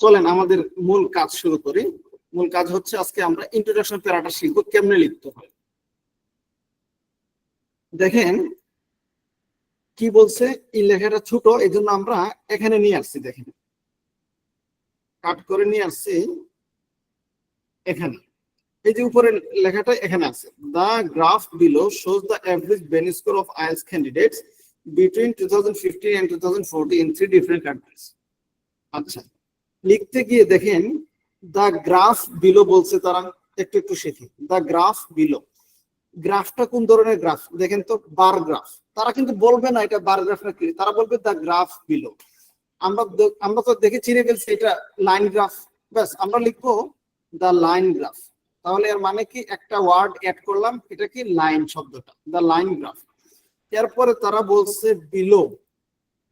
চলেন, আমাদের মূল কাজ শুরু করি। মূল কাজ হচ্ছে আজকে আমরা ইন্ট্রোডাকশন প্যারাটা শিখব, কেমনে লিখতে হয়। দেখেন, কি বলছে? এই লেখাটা ছোট এই জন্য আমরা এখানে নিয়ে আসছি, দেখেন। কাট করে নিয়ে আসছি, এখানে। এই যে উপরে লেখাটা এখানে আছে। The graph below shows the average band score of IELTS candidates between 2015 and 2014 in three different countries. আচ্ছা। লিখতে গিয়ে দেখেন, দা গ্রাফ বিলো বলছে তারা, একটু একটু শিখি। দা গ্রাফ বিলো গ্রাফটা কোন ধরনের গ্রাফ? দেখেন তো, বার গ্রাফ। তারা কিন্তু বলবে না এটা বার গ্রাফ না কি তারা বলবে দা গ্রাফ বিলো আমরা আমরা তো দেখে চিনে ফেলছি এটা লাইন গ্রাফ। ব্যাস, আমরা লিখব দা লাইন গ্রাফ তাহলে এর মানে কি? একটা ওয়ার্ড অ্যাড করলাম, এটা কি লাইন শব্দটা? দা লাইন গ্রাফ এরপরে তারা বলছে বিলো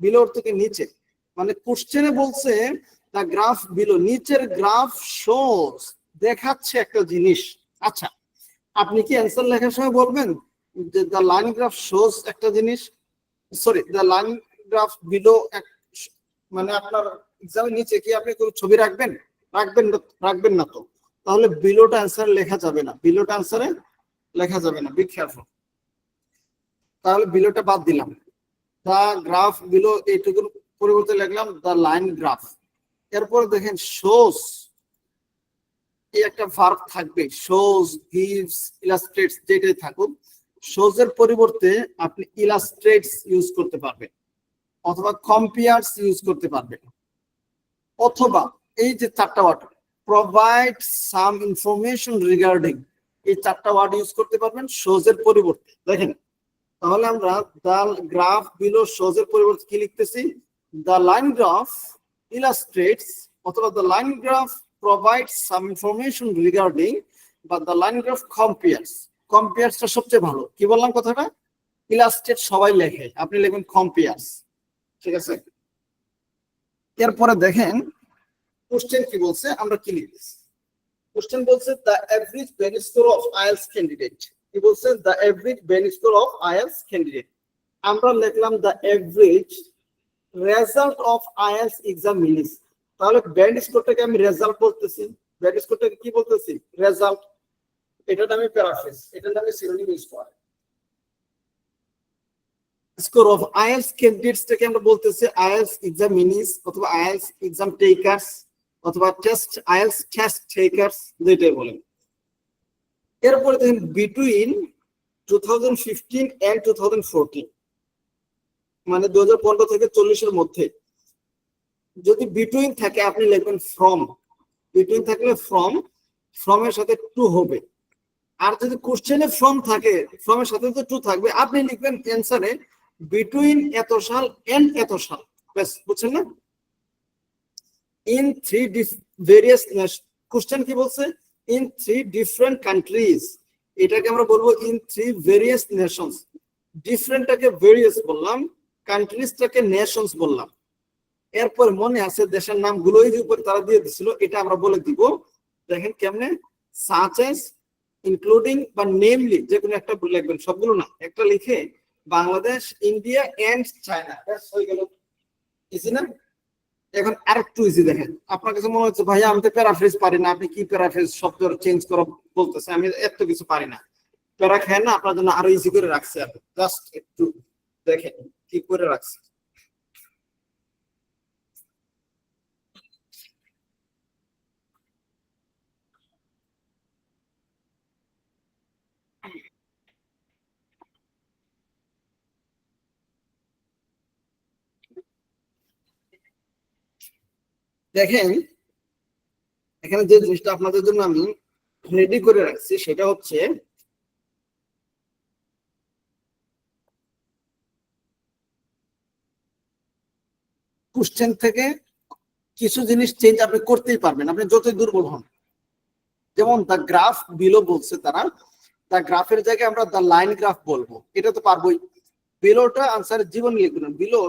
বিলো অর্থ কি নিচে। মানে কোশ্চেনে বলছে দা গ্রাফ বিলো নিচের গ্রাফ শোজ দেখাচ্ছে একটা জিনিস। আচ্ছা আপনি কি অ্যান্সার লেখার সময় বলবেন যে দ্য লাইন গ্রাফ শোজ একটা জিনিস? Sorry the line graph below মানে আপনার এক্সামের নিচে কি আপনি কোনো ছবি রাখবেন? রাখবেন রাখবেন না তো। তাহলে বিলোটা অ্যান্সার লেখা যাবে না। বিলোটা অ্যান্সারে লেখা যাবে না। বি কেয়ারফুল তাহলে বিলোটা বাদ দিলাম। দা গ্রাফ বিলো এইটুকুর পরিবর্তে লিখলাম দা লাইন গ্রাফ এরপর দেখেন শোস এই একটা ভার্ব থাকবে শোজ গিভস ইলাস্ট্রেটস যেটাই থাকুক শোজ এর পরিবর্তে আপনি ইলাস্ট্রেটস ইউজ করতে পারবেন, অথবা কম্পিয়ার্স ইউজ করতে পারবেন। অথবা এই যে চারটা word provide some information regarding এই চারটা ওয়ার্ড ইউজ করতে পারবেন শোজ এর পরিবর্তে। দেখেন, তাহলে আমরা দা গ্রাফ বিলো শোজ এর পরিবর্তে কি লিখতেছি? দ্য লাইন গ্রাফ illustrates অথবা the line graph provides some information regarding বা the line graph compares compares টা সবচেয়ে ভালো কি বললাম কথাটা illustrate সবাই লেখে আপনি লিখবেন compares ঠিক আছে এরপরে দেখেন কোশ্চেন কি বলছে আমরা কি লিখছি কোশ্চেন বলছে the average Benny score of IELTS candidate কি বলছে the average Benny score of IELTS candidate আমরা লিখলাম the average result of IELTS exam means তাহলে ব্যান্ড স্কোরটাকে আমি রেজাল্ট বলতেছি। ব্যান্ড স্কোরটাকে কি বলতেছি? রেজাল্ট এটার নামে প্যারাফ্রেজ এটার নামে সিনোনিম ইউজ করা। স্কোর অফ আইএলস ক্যান্ডিডেটসটাকে আমরা বলতেছি আইএলস এক্সাম মিনিস অথবা আইএলস এক্সাম টেকারস অথবা টেস্ট আইএলস টেস্ট টেকার্স যেটাই বলেন এরপরে দেখেন between two thousand fifteen two thousand মানে দু হাজার পনেরো থেকে চল্লিশের মধ্যে। যদি বিটুইন থাকে, আপনি লিখবেন ফ্রম বিটুইন থাকলে ফ্রম ফ্রম এর সাথে টু হবে। আর যদি কোশ্চেনে ফ্রম থাকে ফ্রম এর সাথে তো টু থাকবে, আপনি লিখবেন অ্যান্সারে বিটুইন এত সাল এন্ড এত সাল। ব্যাস, বুঝছেন না? ইন থ্রি ভেরিয়াস কোশ্চেন কি বলছে? ইন থ্রি ডিফারেন্ট কান্ট্রিজ এটাকে আমরা বলব ইন থ্রি ভেরিয়াস নেশনস ডিফারেন্টটাকে ভেরিয়াস বললাম। কান্ট্রিজটাকে নেশনস বললাম। এরপর মনে আছে দেশের নামগুলো এই যে উপরে তারা দিয়ে দিছিল, এটা আমরা বলে দিব। দেখেন কেমনে? সাচেস ইনক্লুডিং বা নেমলি যে কোনো একটা লিখবেন, সবগুলো না, একটা লিখে বাংলাদেশ ইন্ডিয়া এন্ড চায়না হয়ে গেল। ইজি না? এখন আরেকটু ইজি দেখেন। আপনার কাছে মনে হচ্ছে, ভাইয়া, আমি তো প্যারাফ্রেজ পারি না, আপনি কি প্যারাফ্রেজ শব্দ চেঞ্জ করা বলতেছে আমি এত কিছু পারি না। প্যারা খেয়ে না, আপনার জন্য আরও ইজি করে রাখছে জাস্ট একটু দেখেন। কি করে রাখছে? দেখেন, এখানে যে জিনিসটা আপনাদের জন্য আমি রেডি করে রাখছি, সেটা হচ্ছে কোশ্চেন থেকে কিছু জিনিস চেঞ্জ আপনি করতেই পারবেন। আপনি যতই দুর্বল হন। যেমন দ্য গ্রাফ বিলো বলছে তারা দ্য গ্রাফের জায়গায় আমরা দ্য লাইন গ্রাফ বলব। এটা তো পারবোই। বিলোটা আনসার জীবন লিখবেন below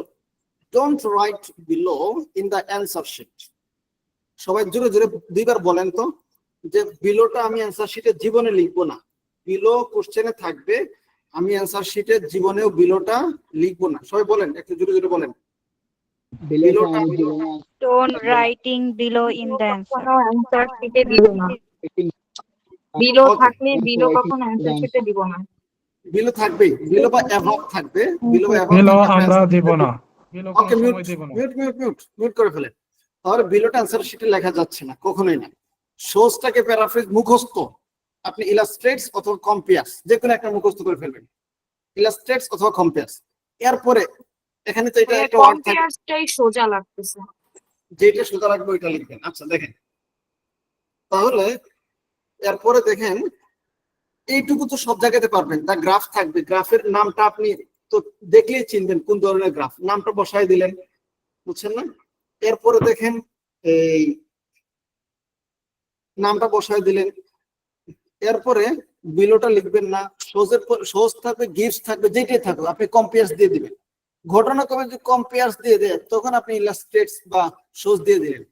don't write below in the answer sheet সবাই জোরে জোরে দুইবার বলেন তো, যে বিলোটা আমি অ্যান্সার শিটে জীবনে লিখব না। বিলো কোশ্চেনে থাকবে, আমি অ্যান্সার শিটে জীবনেও বিলোটা লিখব না। সবাই বলেন, একটু জোরে জোরে বলেন। Below. Stone writing below in the answer. শিটে দিব না বিলো থাকলে বিলো. কখনো অ্যান্সার শিটে দিব না। বিলো থাকবেই বিলো বা অ্যাভাব থাকবে বিলো বা বিলো আমরা দিব না। ওকে মিউট সময় দিব না। মিউট মিউট মিউট মিউট করে ফেলেন। তাহলে বিলোটা অ্যান্সার শিটে লেখা যাচ্ছে না কখনোই না। সোর্সটাকে প্যারাফ্রেজ মুখস্থ। আপনি ইলাস্ট্রেটস অথবা কম্পিয়ার্স যে কোনো একটা মুখস্থ করে ফেলবেন। ইলাস্ট্রেটস অথবা কম্পিয়ার্স এরপরে এখানে তো এটা একটা ওয়ার্ড থাকে। সোজা লাগতেছে। যেটা সোজা রাখব ওইটা লিখবেন। আচ্ছা দেখেন। তাহলে এরপরে দেখেন এইটুকু তো সব জায়গাতে পারবেন। দা গ্রাফ থাকবে। গ্রাফের নামটা আপনি তো দেখলেই চিনবেন কোন ধরনের গ্রাফ নামটা বসাই দিলেন। বুঝছেন না? এরপরে দেখেন এই নামটা বসাই দিলেন। এরপরে বিলোটা লিখবেন না। সোজের সোজ থাকবে গিফট থাকবে যেটাই থাকবে আপনি কম্পিয়ার্স দিয়ে দিবেন। ঘটনাক্রমে যদি কম্পিয়ার্স দিয়ে দেয়, তখন আপনি ইলাস্ট্রেটস বা সোজ দিয়ে দিলেন।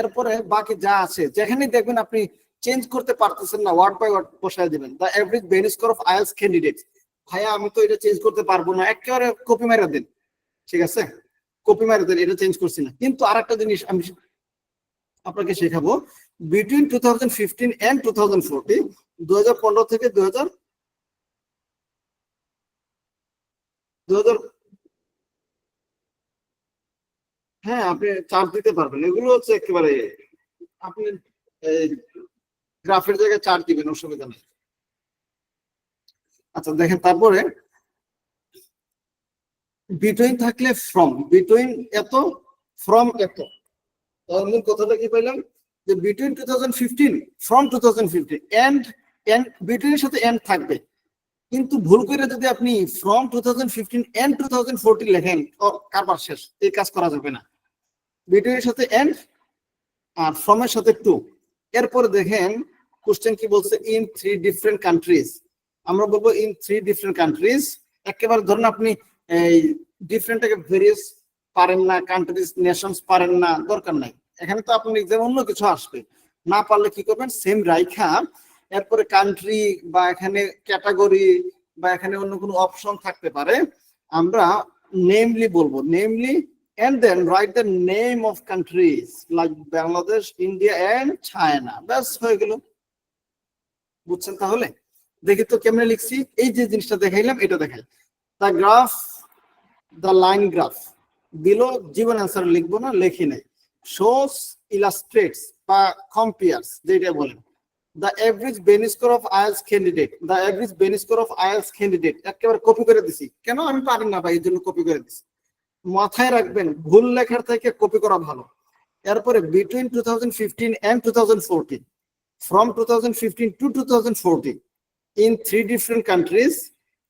এরপরে বাকি যা আছে, যেখানেই দেখবেন আপনি চেঞ্জ করতে পারতেছেন না ওয়ার্ড বাই ওয়ার্ড বসায় দিবেন। The average band score of IELTS candidate ভাইয়া, আমি তো এটা চেঞ্জ করতে পারব না, একেবারে কপি মেরে দেন। ঠিক আছে? কপি মেরে দেন, এটা চেঞ্জ করছি না। কিন্তু আরেকটা জিনিস আমি আপনাকে শেখাবো। Between two thousand fifteen and two thousand fourteen দু হাজার পনেরো থেকে দু হাজার দু হাজার হ্যাঁ আপনি চার্জ দিতে পারবেন। এগুলো হচ্ছে একেবারে আপনি গ্রাফের জায়গায় চার্জ দিবেন, অসুবিধা নেই। আচ্ছা দেখেন, তারপরে বিটুইন থাকলে ফ্রম। বিটুইন এত, ফ্রম এত। তাহলে কথাটা কি পাইলাম? যে between two thousand fifteen, from two thousand fifteen and and বিটুইনের সাথে এন্ড থাকবে। কিন্তু ভুল করে যদি আপনি from two thousand fifteen and two thousand fourteen লেখেন কারবার শেষ, এই কাজ করা যাবে না। বিটুইনের সাথে এন্ড আর ফ্রম এর সাথে টু এরপরে দেখেন কোশ্চেন কি বলছে ইন থ্রি ডিফারেন্ট কান্ট্রিজ আমরা বলব ইন থ্রি ডিফারেন্ট কান্ট্রিজ একেবারে ধরুন আপনি এই ডিফারেন্টটাকে ভেরিয়াস পারেন না কান্ট্রিজ নেশনস পারেন না, দরকার নাই। এখানে তো আপনি এক্সাম অন্য কিছু আসবে। না পারলে কি করবেন? সেম রাইখা এরপরে কান্ট্রি বা এখানে ক্যাটাগরি বা এখানে অন্য কোনো অপশন থাকতে পারে আমরা নেমলি বলব namely and then write the name of countries like Bangladesh, India and China. ব্যাস হয়ে গেল। বুঝছেন তাহলে? দেখি তো কেমনে লিখছি এই যে জিনিসটা দেখাইলাম এটা দেখাই। The graph the line graph below Jibon answer লিখব না লেখি নাই। শোস ইলাস্ট্রেটস বা কম্পিয়ার্স যেটা বলেন। The average band score of IELTS candidate the average band score of IELTS candidate একেবারে কপি করে দিছি। কেন? আমি পারি না ভাই, এই জন্য কপি করে দিছি। মাথায় রাখবেন, ভুল লেখার থেকে কপি করা ভালো। এরপরে between two thousand fifteen and two thousand fourteen from two thousand fifteen to two thousand fourteen in three different countries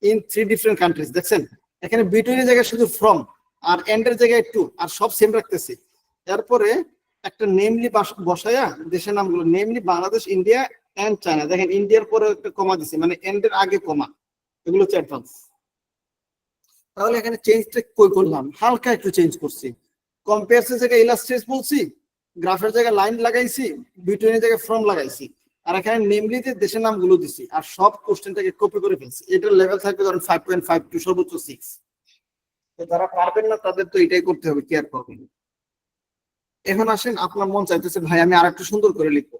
in three different countries দেখছেন? এখানে বিটুইনের জায়গায় শুধু ফ্রম আর এন্ডের জায়গায় টু আর সব সেম রাখতেছি। এরপরে একটা নেমলি বসায়া দেশের নামগুলো namely Bangladesh India and China দেখেন ইন্ডিয়ার পরে একটা কমা দিছি মানে এন্ডের আগে কমা। এগুলো হচ্ছে অ্যাডভান্স তাহলে এখানে চেঞ্জটা কই করলাম? হালকা একটু চেঞ্জ করছি। কম্পেয়ার্সের জায়গায় ইলাস্ট্রেস বলছি গ্রাফের জায়গায় লাইন লাগাইছি বিটুইনের জায়গায় ফ্রম লাগাইছি। আর এখানে নেমলি নেমলিতে দেশের নামগুলো দিছি, আর সব কোশ্চেনটাকে কপি করে ফেলছি। এটার লেভেল থাকবে ধরেন ফাইভ পয়েন্ট ফাইভ টু সর্বোচ্চ সিক্স যারা পারবেন না, তাদের তো এটাই করতে হবে কেয়ার করবেন। এখন আসেন আপনার মন চাইতেছে ভাই আমি আর একটু সুন্দর করে লিখব।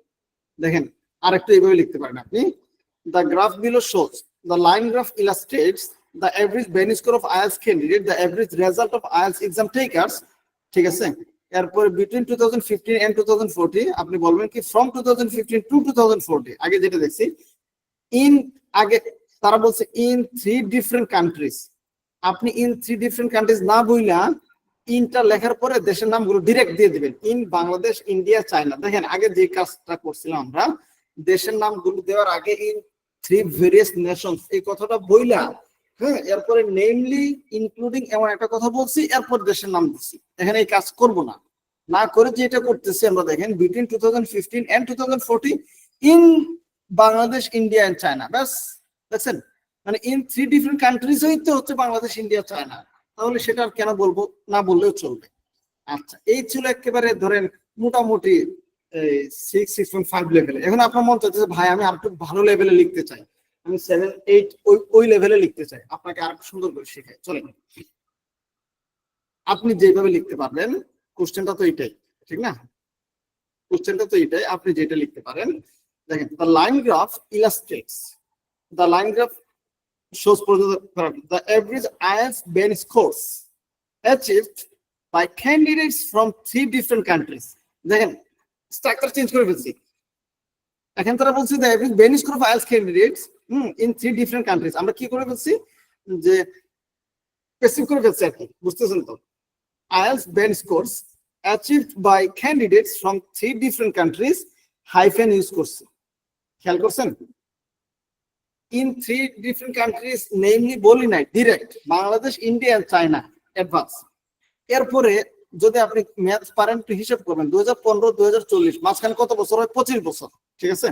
দেখেন আর একটু এইভাবে লিখতে পারেন আপনি। The graph below shows the line graph illustrates the average Benny score of IELTS candidate, the average result of IELTS exam takers, ঠিক আছে? এরপরে between two thousand fifteen and two thousand forty আপনি বলবেন কি from two thousand fifteen to two thousand forty আগে যেটা দেখছি in আগে তারা বলছে ইন থ্রি ডিফারেন্ট কান্ট্রিজ আপনি ইন থ্রি ডিফারেন্ট কান্ট্রিজ না বইলা ইনটা লেখার পরে দেশের নামগুলো ডিরেক্ট দিয়ে দিবেন। In Bangladesh, India, China. দেখেন, আগে যে কাজটা করছিলাম আমরা, দেশের নামগুলো দেওয়ার আগে ইন থ্রি ভেরিয়াস নেশনস এই কথাটা বইলা হ্যাঁ এরপরে নেমলি ইনক্লুডিং এমন একটা কথা বলছি, এরপর দেশের নাম দিচ্ছি এখানে এই কাজ করব না। না করে যেটা করতেছি, আমরা দেখেন between two thousand fifteen and two thousand fourteen in Bangladesh, India and China. ব্যাস, দেখছেন? মানে ইন থ্রি ডিফারেন্ট কান্ট্রিজ তো হচ্ছে বাংলাদেশ, ইন্ডিয়া, চায়না। তাহলে সেটা আর কেন বলব? না বললেও চলবে। আচ্ছা এই ছিল একেবারে ধরেন মোটামুটি সিক্স সিক্স পয়েন্ট ফাইভ লেভেলে এখন আপনার মন চাইতেছে, ভাই, আমি আর একটু ভালো লেভেলে লিখতে চাই। আমি সেভেন এইট ওই ওই লেভেলে লিখতে চাই। আপনাকে আর সুন্দর করে শেখাই। চলেন। আপনি যেভাবে লিখতে পারবেন কোশ্চেনটা তো এটাই ঠিক না? কোশ্চেনটা তো এটাই আপনি যেটা লিখতে পারেন। দেখেন the line graph illustrates the line graph shows the average IELTS band scores achieved by candidates from three different countries. দেখেন স্ট্রাকচার চেঞ্জ করে ফেলছি। এখন তারা বলছে the average band score of IELTS candidates in three different countries আমরা কি করে ফেলছি? যে স্পেসিফিক করে ফেলছি আর কি, বুঝতেছেন তো? IELTS band scores achieved by candidates from three different countries hyphen use করছে। খেয়াল করছেন? In three different countries, namely নাই direct Bangladesh India and China advance এরপরে যদি আপনি ম্যাথ পারেন একটু হিসাব করবেন দুই হাজার পনেরো দুই হাজার চল্লিশ মাঝখানে কত বছর হয়? পঁচিশ বছর ঠিক আছে?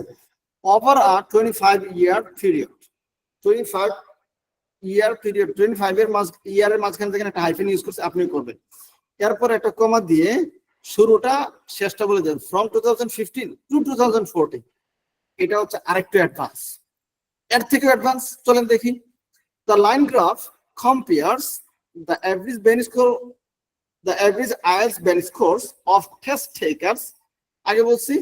ওভার আর twenty five year period twenty five year period twenty five এর মাঝ ইয়ারের মাঝখানে দেখেন একটা হাইফেন ইউজ করছে আপনি করবেন। এরপর একটা কমা দিয়ে শুরুটা শেষটা বলে দেবেন from two thousand fifteen to two thousand fourteen এটা হচ্ছে আরেকটু অ্যাডভান্স এর থেকে অ্যাডভান্স চলেন দেখি। The line graph compares the average band score the average IELTS band scores of test takers আগে বলছি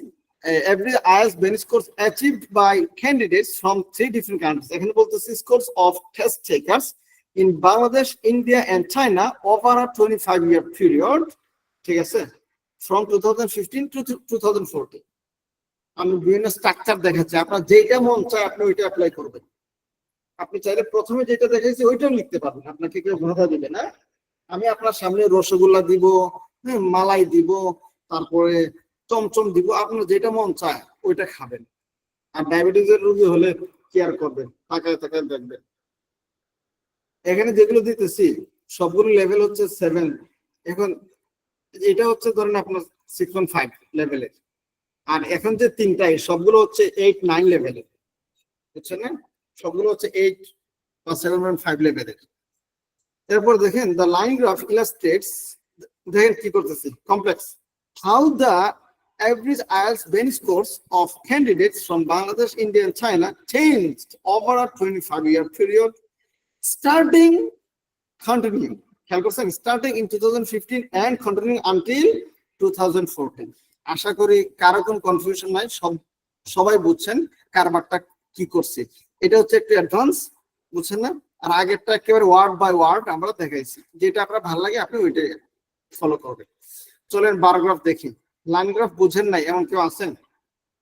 average IELTS band scores achieved by candidates from three different countries এখানে বলতেছি scores of test takers in Bangladesh India and China over a twenty five year period ঠিক আছে? From two thousand fifteen to two thousand fourteen আমি বিভিন্ন structure দেখাচ্ছি। আপনার যেটা মন চায় আপনি ওইটা অ্যাপ্লাই করবেন। আপনি চাইলে প্রথমে যেটা দেখাইছি ওইটাও লিখতে পারবেন। আপনাকে কেউ বাধা দিবে না। আমি আপনার সামনে রসগোল্লা দিব হ্যাঁ, মালাই দিব তারপরে চমচম দিব। আপনার যেটা মন চায় ওইটা খাবেন। আর ডায়াবেটিসের রোগী হলে কেয়ার করবেন তাকায় তাকায় দেখবেন। এখানে যেগুলো দিতেছি সবগুলো লেভেল হচ্ছে সেভেন এখন এটা হচ্ছে ধরেন আপনার সিক্স পয়েন্ট ফাইভ লেভেলের আর এখন যে তিনটাই সবগুলো হচ্ছে এইট নাইন লেভেলের বুঝছেন না সবগুলো হচ্ছে এইট বা সেভেন পয়েন্ট ফাইভ লেভেলের এরপর দেখেন দ্য লাইন গ্রাফ ইলাস্ট্রেটস দেখেন কি করতেছি complex how the average IELTS bench scores of candidates from Bangladesh, India, and China changed over a 25 year period, starting, continuing, করছেন starting in 2015 and continuing until 2014. আশা করি কারও কোনো কনফিউশন নাই, সব, সবাই বুঝছেন কারবারটা কি করছে। এটা হচ্ছে একটু অ্যাডভান্স বুঝছেন না? আর আগেরটা একেবারে ওয়ার্ড বাই ওয়ার্ড আমরা দেখাইছি। যেটা আপনার ভালো লাগে, আপনি ওইটাই ফলো করবেন। চলেন বারোগ্রাফ দেখি। লাইনগ্রাফ বুঝেন নাই, এমন কেউ আছেন?